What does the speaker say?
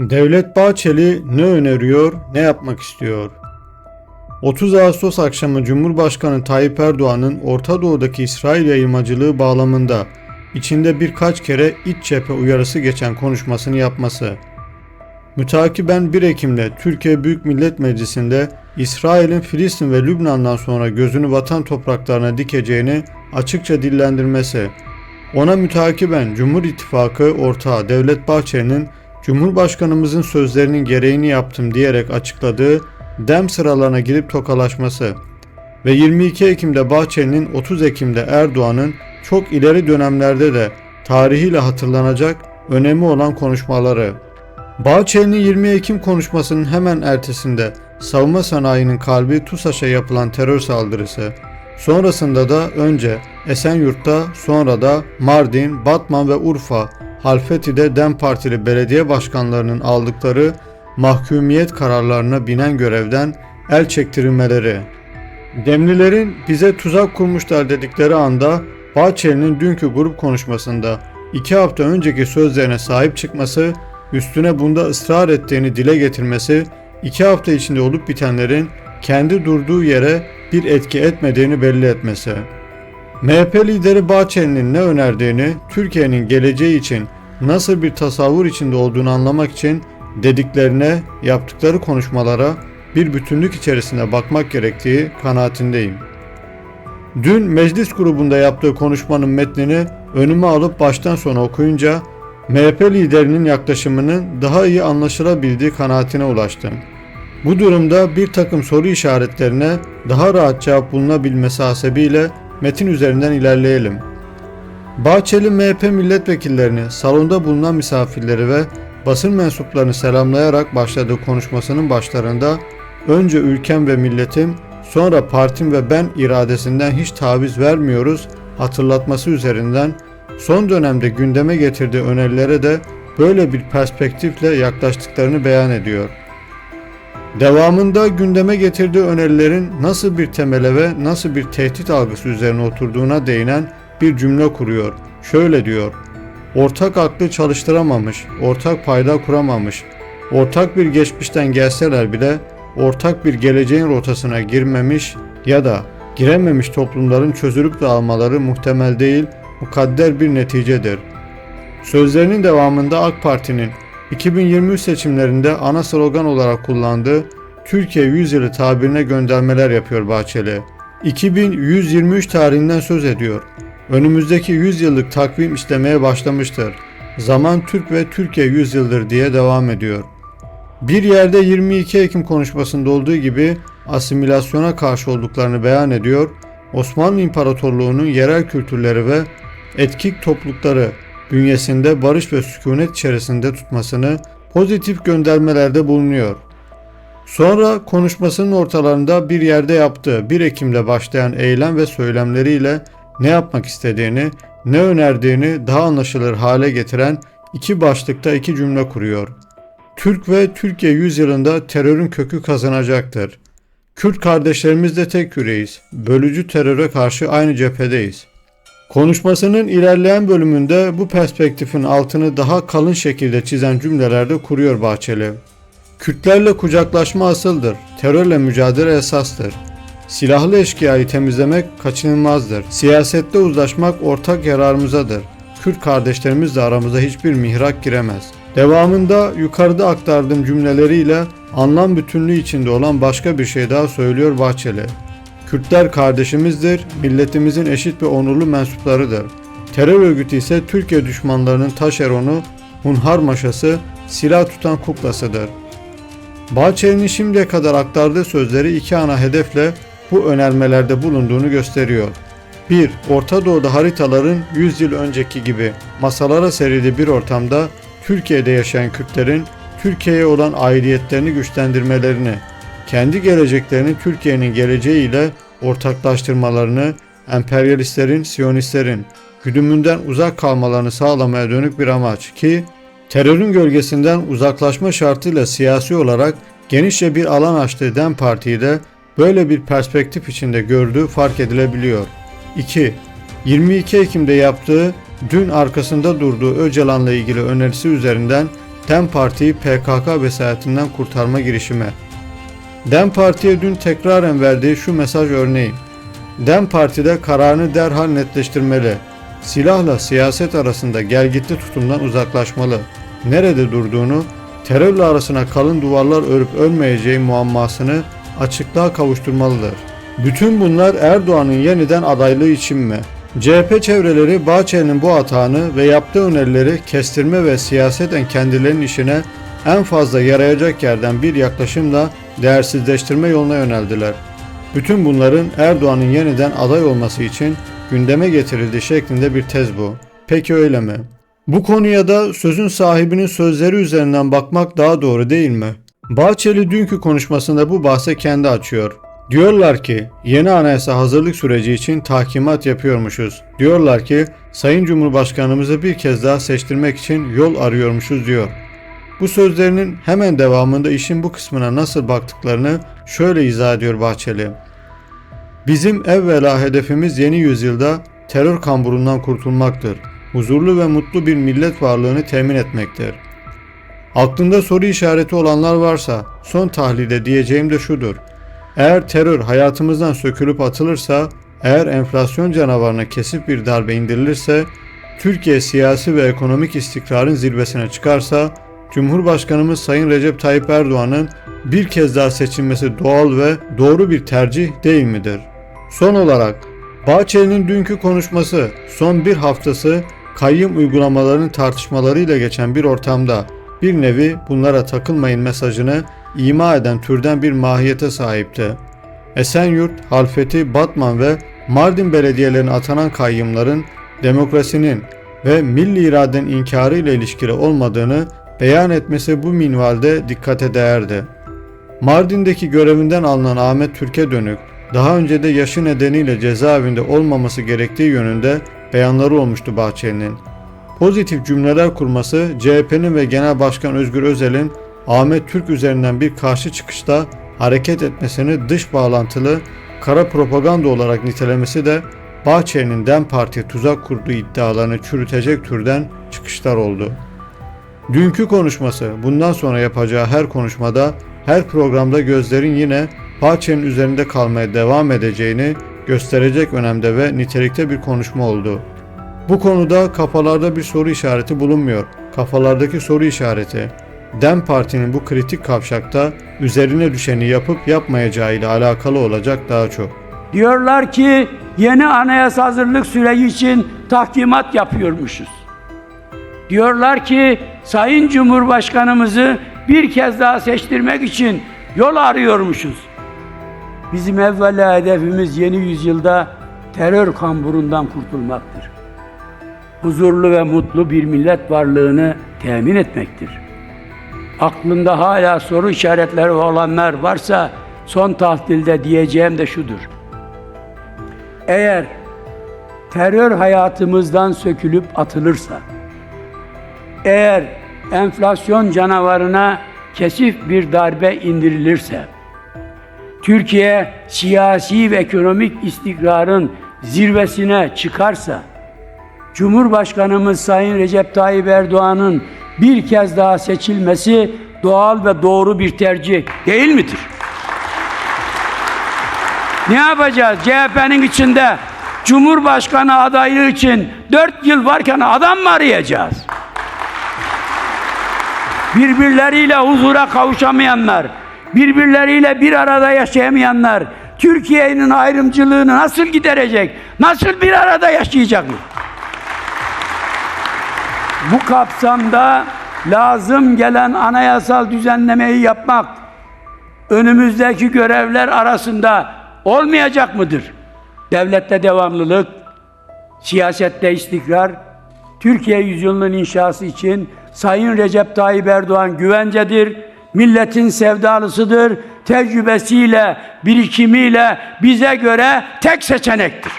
Devlet Bahçeli ne öneriyor, ne yapmak istiyor? 30 Ağustos akşamı Cumhurbaşkanı Tayyip Erdoğan'ın Orta Doğu'daki İsrail yayılmacılığı bağlamında içinde birkaç kere iç cephe uyarısı geçen konuşmasını yapması. Mütakiben 1 Ekim'de Türkiye Büyük Millet Meclisi'nde İsrail'in Filistin ve Lübnan'dan sonra gözünü vatan topraklarına dikeceğini açıkça dillendirmesi. Ona mütakiben Cumhur İttifakı ortağı Devlet Bahçeli'nin Cumhurbaşkanımızın sözlerinin gereğini yaptım diyerek açıkladığı dem sıralarına girip tokalaşması ve 22 Ekim'de Bahçeli'nin 30 Ekim'de Erdoğan'ın çok ileri dönemlerde de tarihiyle hatırlanacak önemi olan konuşmaları. Bahçeli'nin 20 Ekim konuşmasının hemen ertesinde savunma sanayinin kalbi TUSAŞ'a yapılan terör saldırısı, sonrasında da önce Esenyurt'ta sonra da Mardin, Batman ve Urfa, Halfeti'de DEM Partili belediye başkanlarının aldıkları mahkumiyet kararlarına binen görevden el çektirilmeleri. Demlilerin bize tuzak kurmuşlar dedikleri anda Bahçeli'nin dünkü grup konuşmasında iki hafta önceki sözlerine sahip çıkması, üstüne bunda ısrar ettiğini dile getirmesi, iki hafta içinde olup bitenlerin kendi durduğu yere bir etki etmediğini belli etmesi. MHP lideri Bahçeli'nin ne önerdiğini, Türkiye'nin geleceği için nasıl bir tasavvur içinde olduğunu anlamak için dediklerine, yaptıkları konuşmalara bir bütünlük içerisinde bakmak gerektiği kanaatindeyim. Dün meclis grubunda yaptığı konuşmanın metnini önüme alıp baştan sona okuyunca MHP liderinin yaklaşımının daha iyi anlaşılabildiği kanaatine ulaştım. Bu durumda bir takım soru işaretlerine daha rahat cevap bulunabilmesi hasebiyle metin üzerinden ilerleyelim. Bahçeli MHP milletvekillerini, salonda bulunan misafirleri ve basın mensuplarını selamlayarak başladığı konuşmasının başlarında önce ülkem ve milletim, sonra partim ve ben iradesinden hiç taviz vermiyoruz hatırlatması üzerinden son dönemde gündeme getirdiği önerilere de böyle bir perspektifle yaklaştıklarını beyan ediyor. Devamında gündeme getirdiği önerilerin nasıl bir temele ve nasıl bir tehdit algısı üzerine oturduğuna değinen bir cümle kuruyor. Şöyle diyor. Ortak aklı çalıştıramamış, ortak payda kuramamış, ortak bir geçmişten gelseler bile ortak bir geleceğin rotasına girmemiş ya da girememiş toplumların çözülüp dağılmaları muhtemel değil, mukadder bir neticedir. Sözlerinin devamında AK Parti'nin 2023 seçimlerinde ana slogan olarak kullandığı Türkiye 100 yılı tabirine göndermeler yapıyor Bahçeli. 2123 tarihinden söz ediyor. Önümüzdeki 100 yıllık takvim işlemeye başlamıştır. Zaman Türk ve Türkiye 100 yıldır diye devam ediyor. Bir yerde 22 Ekim konuşmasında olduğu gibi asimilasyona karşı olduklarını beyan ediyor. Osmanlı İmparatorluğu'nun yerel kültürleri ve etkik toplulukları bünyesinde barış ve sükunet içerisinde tutmasını pozitif göndermelerde bulunuyor. Sonra konuşmasının ortalarında bir yerde yaptığı 1 Ekim'de başlayan eylem ve söylemleriyle ne yapmak istediğini, ne önerdiğini daha anlaşılır hale getiren iki başlıkta iki cümle kuruyor. Türk ve Türkiye yüzyılında terörün kökü kazanacaktır. Kürt kardeşlerimizle tek yüreğiz. Bölücü teröre karşı aynı cephedeyiz. Konuşmasının ilerleyen bölümünde bu perspektifin altını daha kalın şekilde çizen cümlelerde kuruyor Bahçeli. Kürtlerle kucaklaşma asıldır, terörle mücadele esastır. Silahlı eşkıyayı temizlemek kaçınılmazdır. Siyasette uzlaşmak ortak yararımızadır. Kürt kardeşlerimizle aramıza hiçbir mihrak giremez. Devamında yukarıda aktardığım cümleleriyle anlam bütünlüğü içinde olan başka bir şey daha söylüyor Bahçeli. Kürtler kardeşimizdir, milletimizin eşit ve onurlu mensuplarıdır. Terör örgütü ise Türkiye düşmanlarının taşeronu, hunhar maşası, silah tutan kuklasıdır. Bahçeli'nin şimdiye kadar aktardığı sözleri iki ana hedefle bu önermelerde bulunduğunu gösteriyor. 1. Orta Doğu'da haritaların 100 yıl önceki gibi masalara serildiği bir ortamda Türkiye'de yaşayan Kürtlerin Türkiye'ye olan aidiyetlerini güçlendirmelerini, kendi geleceklerini Türkiye'nin geleceğiyle ortaklaştırmalarını, emperyalistlerin, siyonistlerin güdümünden uzak kalmalarını sağlamaya dönük bir amaç ki terörün gölgesinden uzaklaşma şartıyla siyasi olarak genişçe bir alan açtığı DEM Parti'yi de böyle bir perspektif içinde gördüğü fark edilebiliyor. 2. 22 Ekim'de yaptığı dün arkasında durduğu Öcalan'la ilgili önerisi üzerinden DEM Parti'yi PKK vesayetinden kurtarma girişimi. DEM Parti'ye dün tekraren verdiği şu mesaj örneği. DEM Parti'de kararını derhal netleştirmeli. Silahla siyaset arasında gelgitli tutumdan uzaklaşmalı. Nerede durduğunu, terörle arasına kalın duvarlar örüp ölmeyeceği muammasını açıklığa kavuşturmalıdır. Bütün bunlar Erdoğan'ın yeniden adaylığı için mi? CHP çevreleri Bahçeli'nin bu hatağını ve yaptığı önerileri kestirme ve siyaseten kendilerinin işine en fazla yarayacak yerden bir yaklaşımla değersizleştirme yoluna yöneldiler. Bütün bunların Erdoğan'ın yeniden aday olması için gündeme getirildiği şeklinde bir tez bu. Peki öyle mi? Bu konuya da sözün sahibinin sözleri üzerinden bakmak daha doğru değil mi? Bahçeli dünkü konuşmasında bu bahse kendi açıyor. Diyorlar ki yeni anayasa hazırlık süreci için tahkimat yapıyormuşuz. Diyorlar ki Sayın Cumhurbaşkanımızı bir kez daha seçtirmek için yol arıyormuşuz diyor. Bu sözlerinin hemen devamında işin bu kısmına nasıl baktıklarını şöyle izah ediyor Bahçeli. Bizim evvela hedefimiz yeni yüzyılda terör kamburundan kurtulmaktır. Huzurlu ve mutlu bir millet varlığını temin etmektir. Aklında soru işareti olanlar varsa son tahlilde diyeceğim de şudur. Eğer terör hayatımızdan sökülüp atılırsa, eğer enflasyon canavarına kesip bir darbe indirilirse, Türkiye siyasi ve ekonomik istikrarın zirvesine çıkarsa, Cumhurbaşkanımız Sayın Recep Tayyip Erdoğan'ın bir kez daha seçilmesi doğal ve doğru bir tercih değil midir? Son olarak Bahçeli'nin dünkü konuşması son bir haftası kayyım uygulamalarının tartışmalarıyla geçen bir ortamda bir nevi bunlara takılmayın mesajını ima eden türden bir mahiyete sahipti. Esenyurt, Halfeti, Batman ve Mardin belediyelerine atanan kayyımların demokrasinin ve milli iradenin inkarı ile ilişkili olmadığını beyan etmesi bu minvalde dikkate değerdi. Mardin'deki görevinden alınan Ahmet Türk'e dönük, daha önce de yaşı nedeniyle cezaevinde olmaması gerektiği yönünde beyanları olmuştu Bahçeli'nin. Pozitif cümleler kurması CHP'nin ve Genel Başkan Özgür Özel'in Ahmet Türk üzerinden bir karşı çıkışta hareket etmesini dış bağlantılı kara propaganda olarak nitelemesi de Bahçeli'nin DEM Parti tuzak kurduğu iddialarını çürütecek türden çıkışlar oldu. Dünkü konuşması bundan sonra yapacağı her konuşmada her programda gözlerin yine Bahçeli'nin üzerinde kalmaya devam edeceğini gösterecek önemde ve nitelikte bir konuşma oldu. Bu konuda kafalarda bir soru işareti bulunmuyor. Kafalardaki soru işareti DEM Parti'nin bu kritik kavşakta üzerine düşeni yapıp yapmayacağı ile alakalı olacak daha çok. Diyorlar ki yeni anayasa hazırlık süreci için tahkimat yapıyormuşuz. Diyorlar ki Sayın Cumhurbaşkanımızı bir kez daha seçtirmek için yol arıyormuşuz. Bizim evvela hedefimiz yeni yüzyılda terör kamburundan kurtulmaktır. Huzurlu ve mutlu bir millet varlığını temin etmektir. Aklında hala soru işaretleri olanlar varsa son tahlilde diyeceğim de şudur. Eğer terör hayatımızdan sökülüp atılırsa, eğer enflasyon canavarına kesif bir darbe indirilirse, Türkiye siyasi ve ekonomik istikrarın zirvesine çıkarsa, Cumhurbaşkanımız Sayın Recep Tayyip Erdoğan'ın bir kez daha seçilmesi doğal ve doğru bir tercih değil midir? Ne yapacağız? CHP'nin içinde Cumhurbaşkanı adaylığı için dört yıl varken adam mı arayacağız? Birbirleriyle huzura kavuşamayanlar, birbirleriyle bir arada yaşayamayanlar, Türkiye'nin ayrımcılığını nasıl giderecek? Nasıl bir arada yaşayacak mı? Bu kapsamda lazım gelen anayasal düzenlemeyi yapmak önümüzdeki görevler arasında olmayacak mıdır? Devlette devamlılık, siyasette istikrar, Türkiye yüzyılının inşası için Sayın Recep Tayyip Erdoğan güvencedir, milletin sevdalısıdır, tecrübesiyle, birikimiyle bize göre tek seçenektir.